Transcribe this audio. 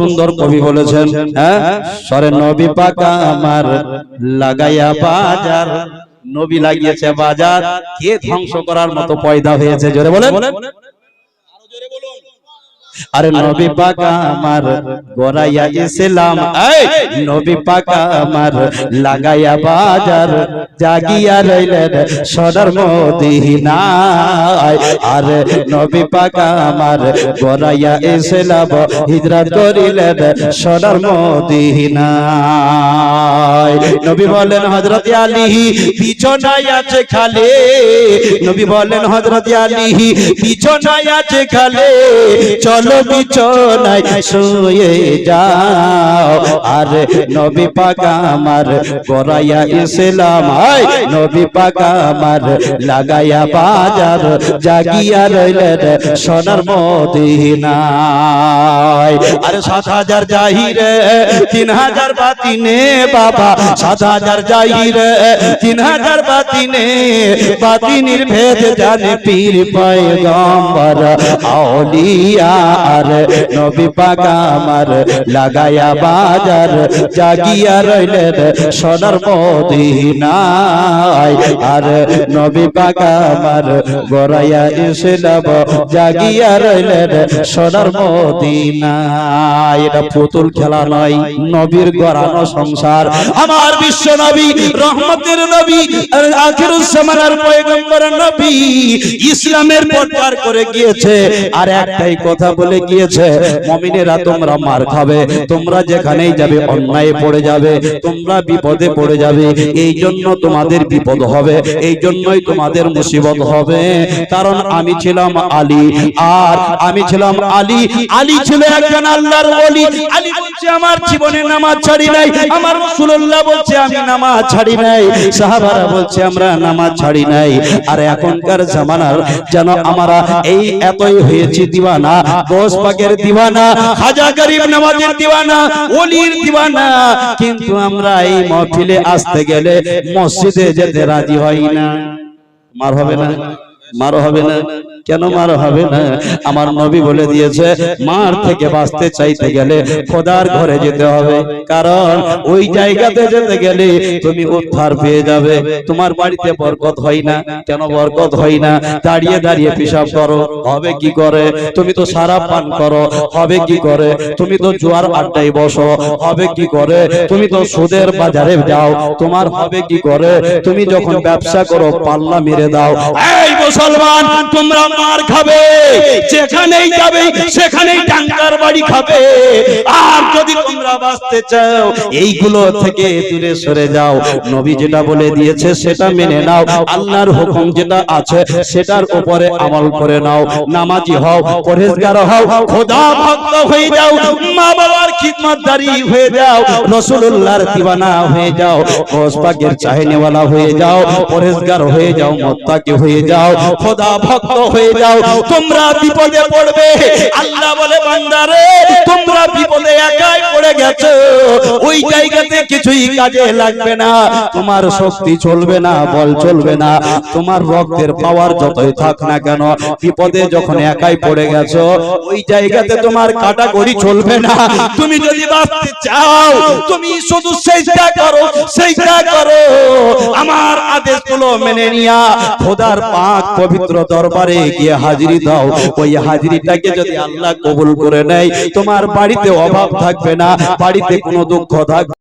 সুন্দর কবি বলেছেন হ্যাঁ? সরে নবী পাকা আমার লাগাইয়া বাজার, নবী লাগিয়েছে বাজার, কে ধ্বংস করার মতো পয়দা হয়েছে? জোরে বলেন। আরে নবী পাকা আমার গড়াইয়া ইসলাম। এই! নবী পাকা আমার লাগাইয়া বাজার জাগিয়া রইলেন সদর মদিনায়। আরে নবী পাকা আমার গড়াইয়া ইসলাম হিজরত করিলেন সদর মদিনায়। নবী বলেন হযরত আলী বিছানায় আছে খালে। নবী বলেন হযরত আলী বিছানায় আছে খালে। চলো বিছানায় শুয়ে যাও। আর নবী পাকা আমার গড়াইয়া ইসলাম আয় নবী পাকা আমার লাগাইয়া বাজার জাগিয়া রইলেন সোনার মদিনায়। আরে সাত হাজার জাহিরে, তিন হাজার বাতিনে বাবা, সাত হাজার জাহিরে, তিন হাজার বাতিনে বাতিনির ভেদ জানে পীর পয়গম্বর, আউলিয়া আর নবী পাকা আমার লাগায়া বাজার, জাগিয়া রইলেন সোনার মদিনায়। আর নবী পাকা আমার গড়াইয়া ইসলাম জাগিয়া রইলেন সোনার মদিনায়। এটা পুতুল খেলা নয়, নবীর গড়ানো সংসার। আমার বিশ্ব নবী, রহমতের নবী, আর আখিরুস জামানার পয়গম্বর নবী ইসলামের প্রচার করে গিয়েছে। আর একটাই কথা বলে গিয়েছে, মমিনেরা তোমরা মার খাবে, তোমরা যেখানেই যাবে অন্যায় পড়ে যাবে, তোমরা বিপদে পড়ে যাবে, এই জন্য তোমাদের বিপদ হবে, এই জন্যই তোমাদের মুসিবত হবে। কারণ আমি ছিলাম আলী, আর আমি ছিলাম আলী আলী ছিল একজন আল্লাহর ওলি। আলী বলছে, আমার জীবনে নামাজ ছাড়ি নাই, আমার রাসূলুল্লাহ বলছে, আমি নামাজ ছাড়ি নাই। সাহাবারা বলছে, আমরা নামাজ ছাড়ি নাই। আর এখনকার জামানার যেন আমরা এই এতই হয়েছি দিওয়ানা দোষ পাকের দিওয়ানা, খাজা গরিব নামাজের দিওয়ানা, ওলির দিওয়ানা। কিন্তু আমরা এই মহফিলে আসতে গেলে মসজিদে যেতে রাজি হই না। মার হবে না মার হবে না। কেন মার হবে না? আমার নবী বলে দিয়েছে মার থেকে বাঁচতে চাইতে গেলে খোদার ঘরে যেতে হবে। কারণ ওই জায়গাতে যেতে গেলে তুমি উদ্ধার পেয়ে যাবে। তোমার বাড়িতে বরকত হয় না। কেন বরকত হয় না? দাঁড়িয়ে দাঁড়িয়ে পিসাব করো। হবে কি করে? তুমি তো সারা পান করো। হবে কি করে? তুমি তো জোয়ার আড্ডায় বসো। হবে কি করে? তুমি তো সুদের বাজারে যাও। তোমার হবে কি করে? তুমি যখন ব্যবসা করো পাল্লা মেরে দাও। এই মুসলমান! তোমরা মার খাবে যেখানেই যাবে সেখানেই টাঙ্গার বাড়ি খাবে। আর যদি তোমরা বাঁচতে চাও, এইগুলো থেকে দূরে সরে যাও। নবী যেটা বলে দিয়েছে, সেটা মেনে নাও। আল্লাহর হুকুম যেটা আছে, সেটার উপরে আমল করে নাও। নামাজি হও, পরহেজগার হও, খোদা ভক্ত হয়ে যাও, মা বাবার খিদমতদারি হয়ে যাও, রাসূলুল্লাহর দিওয়ানা হয়ে যাও গোস পাকের চাহনেওয়ালা হয়ে যাও, পরহেজগার হয়ে যাও, মুত্তাকি হয়ে যাও, খোদা ভক্ত হয়ে যাও। তোমরা বিপদে পড়বে। আল্লাহ বলে, বান্দারে তোমরা বিপদে একাই পড়ে গেছো। ওই জায়গাতে কিছুই কাজে লাগবে না। তোমার শক্তি চলবে না, বল চলবে না। তোমার রক্তের পাওয়ার যতই থাক না কেন, বিপদে যখন একাই পড়ে গেছো, ওই জায়গাতে তোমার কাটাগরি চলবে না। তুমি যদি বাঁচতে চাও, তুমি শুধু সেইটা করো সেইটা করো। আমার আদেশগুলো মেনে নিয়া খোদার পাক পবিত্র দরবারে গিয়ে হাজিরি দাও। ওই হাজিরিটাকে যদি আল্লাহ কবুল করে নেয়, তোমার বাড়িতে অভাব থাকবে না, বাড়িতে কোনো দুঃখ থাকবে